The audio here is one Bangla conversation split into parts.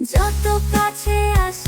যত কাছে আসি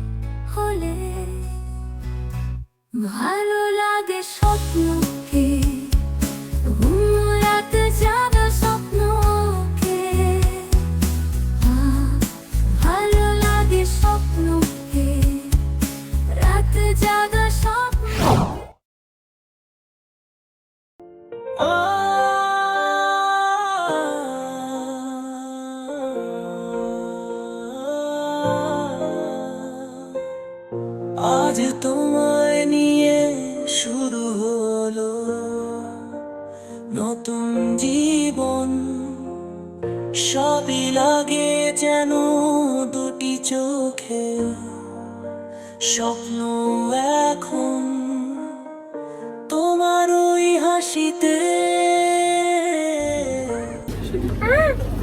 হলে ভালো লাগে স্বপ্নকে। সবই লাগে যেন দুটি চোখে। স্বপ্ন এখন তোমার ওই হাসিতে।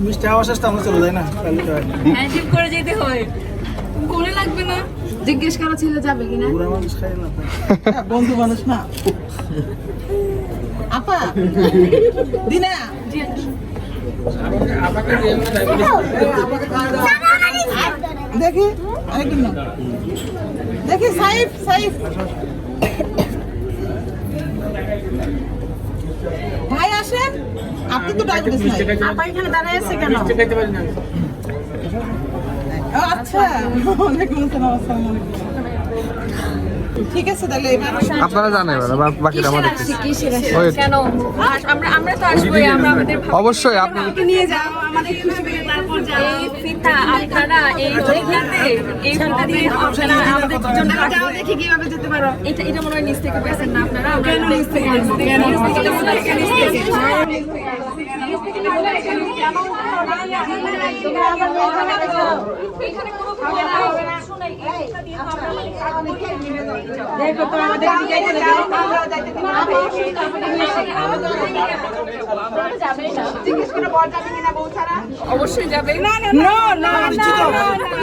মিষ্টি আওয়াজ আসতে আমরা চলে যাই না? হয়। হ্যান্ডশেক করে যেতে হয়। লাগবে না? জিজ্ঞেস করা ছিল যাবে কিনা? বুড়া মানুষ খাই না বন্ধু মানুষ না। আপা। দিনা। দেখি আরেকদিন। দেখি সাইফ সাইফ। ভাই আসেন আপনি তো ডায়াবেটিস নাই। আপা এখানে দাঁড়ায় আছে কেন? আচ্ছা ওয়ালাইকুম আসসালাম আসসালামু আলাইকুম ঠিক আছে তাহলে আপনারা জানেন এবার বাকিটা আমাদের. কেন আমরা আমরা তো আসবোই আমরা আমাদের অবশ্যই আপনি নিয়ে যাও আমাদের খুশি করে তারপর যাও এই ফিতা আপনারা এই ফিতাতে এই ফিতা দিয়ে আপনারা আমাদের জন্য যাও দেখি কীভাবে যেতে পারো এটা এটা মনে হয় নিচ থেকে পেয়েছেন না আপনারা কেন নিচ থেকে কেন নিচ থেকে অবশ্যই যাবে না না না। না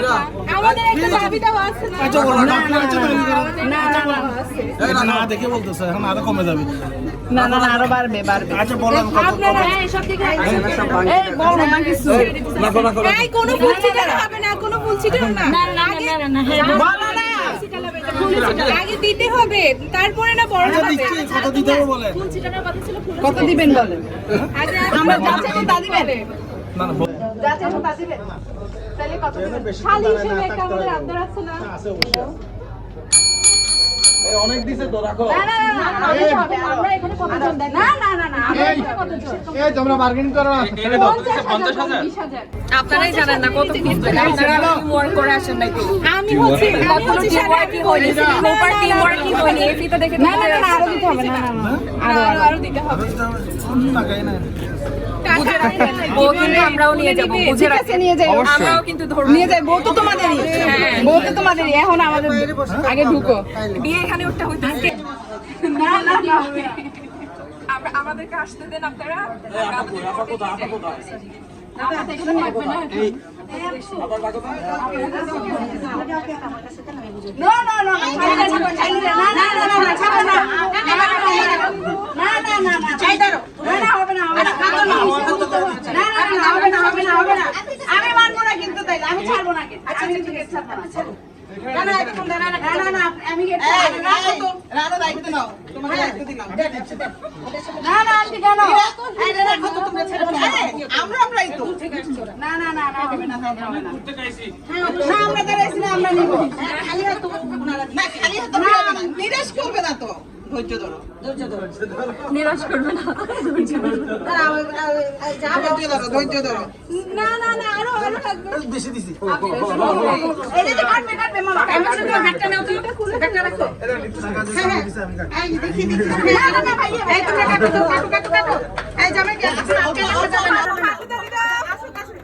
না আমাদের একটা দাবিটাও আছে না আচ্ছা না না। না না না। না দেখে বলতেছে এখন আরও কমে যাবে। না না আরও বাড়বে বাড়বে। আচ্ছা বলো আপনারা এই সব থেকে এই বড় না কিছু এই কোনো ফুল ছিটানো হবে না কোনো ফুল ছিটানো না। না না না না হ্যাঁ বলো। না। আগে দিতে হবে তারপরে না বড় আচ্ছা হবে। কত দিতে হবে বলে। ফুল ছিটানোর কথা ছিল কত দিবেন বলেন? আগে আমরা যাচ্ছে তো তা দিবেন না না যাচ্ছে তো তা দিবেন তাহলে কত দিবেন? শালি হিসেবে একটা আমাদের আবদার আছে না? আছে অবশ্যই অনেক দিছে তো রাখো আপনারাই জানেন না কত পিস আপনারা টিম ওয়ার্ক করে আসেন নাকি আমি হচ্ছে কখনো টিম প্রপার টিম ওয়ার্কই হয়নি এই ফিতা দেখে না না না আরও দিতে হবে না না না আরও আরও আরও দিতে হবে না কিন্তু আমরাও নিয়ে যাব বুঝে রাখেন নিয়ে যাই আমরাও কিন্তু ধরব নিয়ে যাই বউ তো তোমাদেরই। বউ তো তোমাদেরই এখন আমাদের আগে ঢুকো। বিয়ে এখানে উঠতে হইতেছে না না না। আমাদেরকে আসতে দেন আপনারা। আমি মানবো না কিন্তু তাইলে আমি ছাড়বো না কিন্তু আচ্ছা আমরা নিরাশ করবে না তো ধৈর্য ধরো। ধৈর্য ধরো। নিরাশ করবে না। ধৈর্য ধরো। ধৈর্য ধরো। না না না আরও আরও লাগবে। বেশি দিছি। এই যে কাটবে কাটবে মামা এমন তো ব্যাগটা নাও তো। ব্যাগটা রাখো। আমি কাটি এই দেখি দেখি। এই তুমি কাটো কাটো কাটো এই জামে কে আজকে আজকে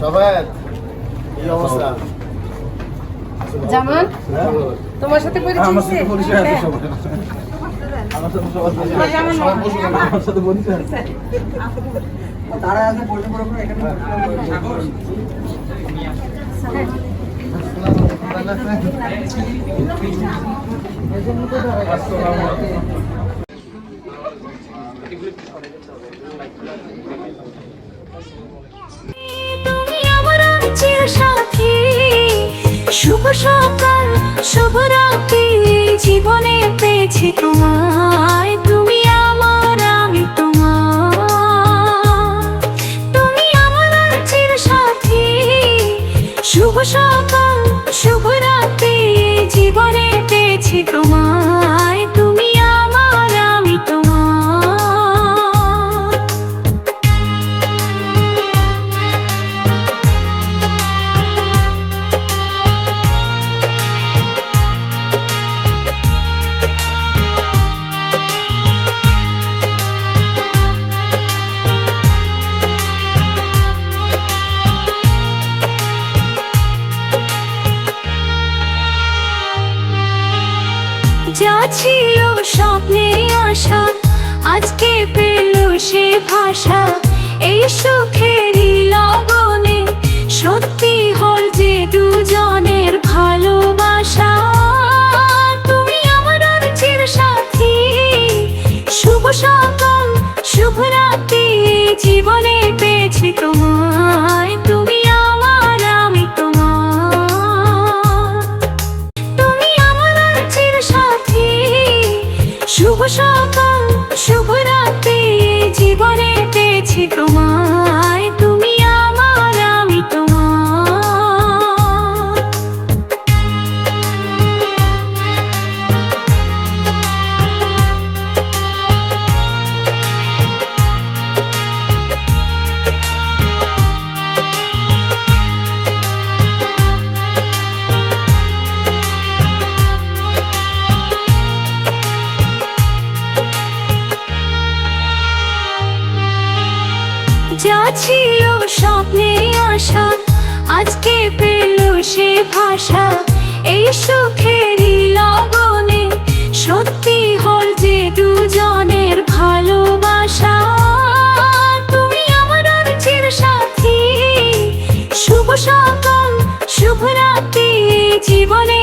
সবাই এই অবস্থা? জামান তোমার সাথে পরিচয় আমার সাথে পরিচয় আছে সবার। আমার সাথে সবার পরিচয়। আমার সাথে পরিচয় আছে। তারা এখানে সাথী শুভ সকাল শুভ রাত্রি জীবনে পেয়েছি তোমায়। ভাষা, এই সুখেরই লগনে সত্যি হল যে দুজনের ভালোবাসা। তুমি আমার সাথী, শুভ সকাল, শুভ রাত্রি জীবনে পেয়েছি তোমায়। তুমি আমার, আমি তোমার। তুমি আমার সাথী, শুভ সকাল, শুভ রাত্রি জীবনে পেয়েছি তোমায়। আশা আজকে পেল সে ভাষা। এই সুখেরই লগনে, সত্যি হল যে দুজনের ভালোবাসা। তুমি আমার চির সাথী। শুভ সকাল, শুভ রাত্রি জীবনে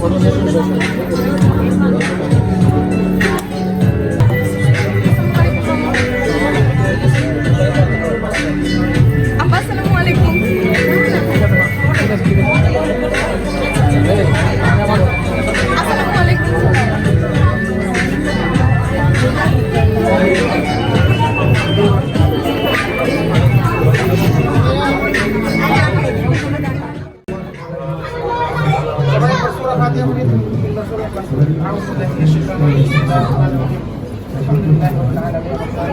我们是时代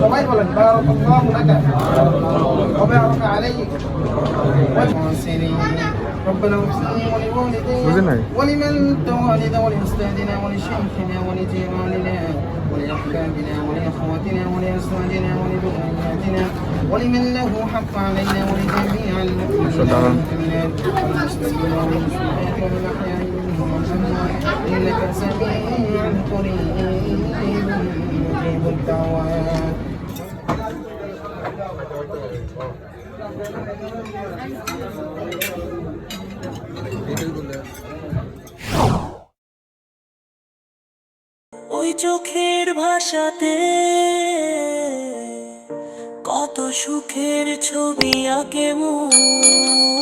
সবাই বলেন বারকাল্লাহু লাকা ওয়া বারাকা ربنا واغفر ولوالدينا ولمن توالد ولأستاذنا ولشيخنا ولجيراننا ولأحبابنا ولأخواتنا ولأزواجنا ولذرياتنا. ولمن له حق علينا ولجميع المؤمنين والمسلمين والمسلمات والاحياء منهم والاموات إنك سميع قريب مجيب الدعوات Thank you. ওই চোখের ভাষাতে কত সুখের ছবি আঁকে মন।